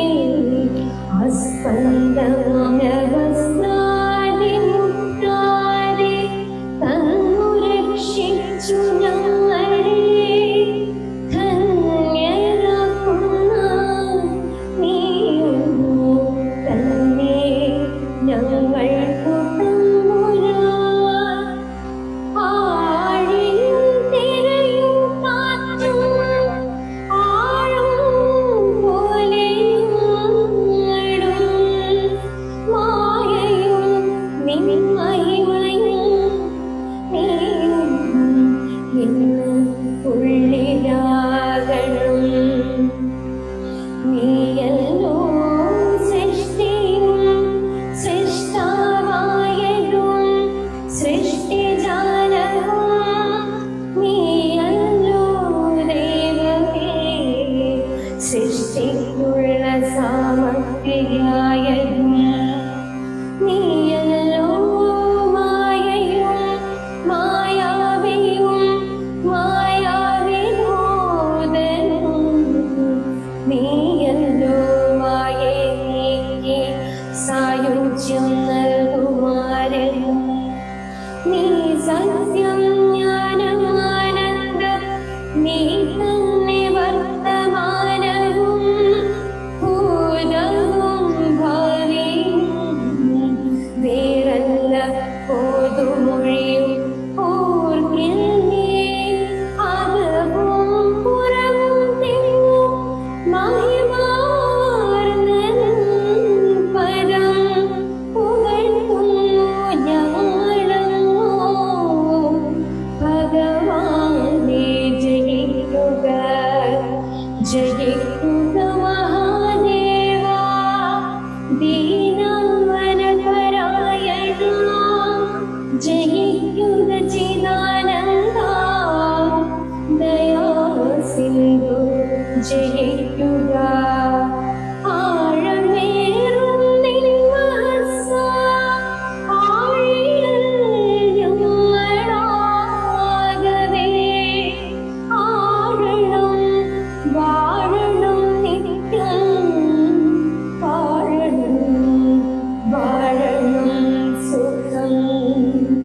നിന്നിൽ സായുജ്യം നൽകുമാരനും നീ സത്യം ജയിക്കുക